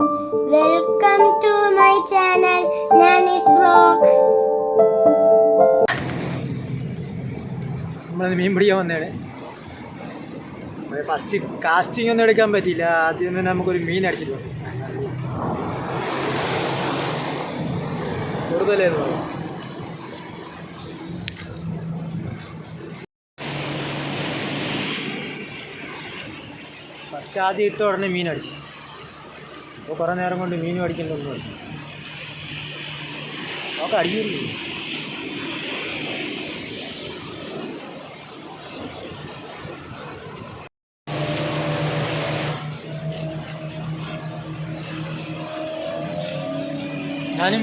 Welcome to my channel ഞാൻ ഇസ്രോക്ക് നമ്മൾ മീൻ പിടിക്കാൻ വന്നതാണ്. ഫസ്റ്റ് കാസ്റ്റിംഗ് ഒന്നും എടുക്കാൻ പറ്റിയില്ല. ആദ്യം തന്നെ നമുക്കൊരു മീൻ അടിച്ചിട്ട് വന്നു. കൂടുതലേന്ന് ഫസ്റ്റ് ആദ്യം ഇട്ട ഉടനെ മീൻ അടിച്ചു. അപ്പോൾ കുറേ നേരം കൊണ്ട് മീൻ അടിക്കണ്ടൊന്നും അടിച്ചു ഒക്കെ അടിക്കില്ല ഞാനും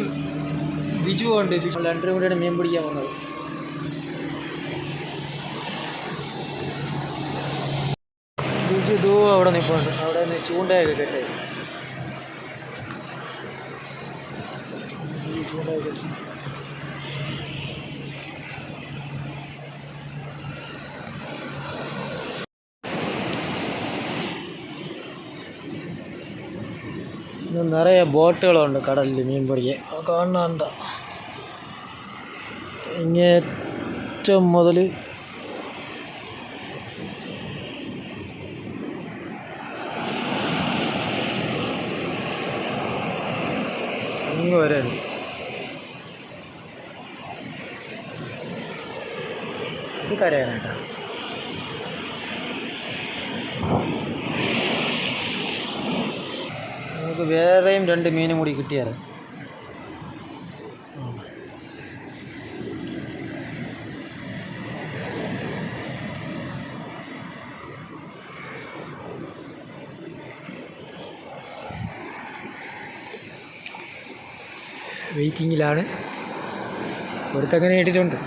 ബിജു ഉണ്ട്. ബിജു ലണ്ടറി കൂടെയാണ് മീൻ പിടിക്കാൻ വന്നത് ബിജു ദൂ അവിടെ നിൽപ്പുണ്ട് അവിടെ നിന്ന് ചൂണ്ടയൊക്കെ കെട്ടേ. ഈ ചൂണ്ടയൊക്കെ കെട്ടി. ഇത് നിറയെ ബോട്ടുകളുണ്ട് കടലിൽ മീൻ പിടിക്കാൻ ആ കാണാണ്ട ഇങ്ങേറ്റം മുതൽ അങ്ങ് വരെ ഇത് കരയാണ് നമുക്ക് വേറെയും രണ്ട് മീനും കൂടി കിട്ടിയാൽ വെയിറ്റിങ്ങിലാണ് ഒരുത്തങ്ങനെ ഇട്ടിട്ടുണ്ട്.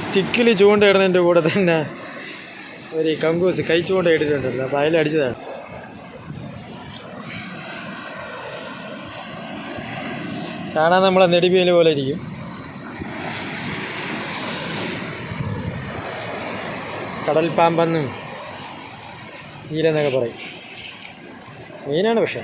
സ്റ്റിക്കിൽ ചൂണ്ടയിടുന്നതിന്റെ കൂടെ തന്നെ ഒരു കങ്കൂസ് കൈ ചൂണ്ട ഇട്ടിട്ടുണ്ടല്ലോ അപ്പോൾ അതിലടിച്ചതാണ് കാണാൻ നമ്മളെ നെടിമീൻ പോലെ ഇരിക്കും. കടൽ പാമ്പെന്നും ഈരെന്നൊക്കെ പറയും. മീനാണ് പക്ഷേ.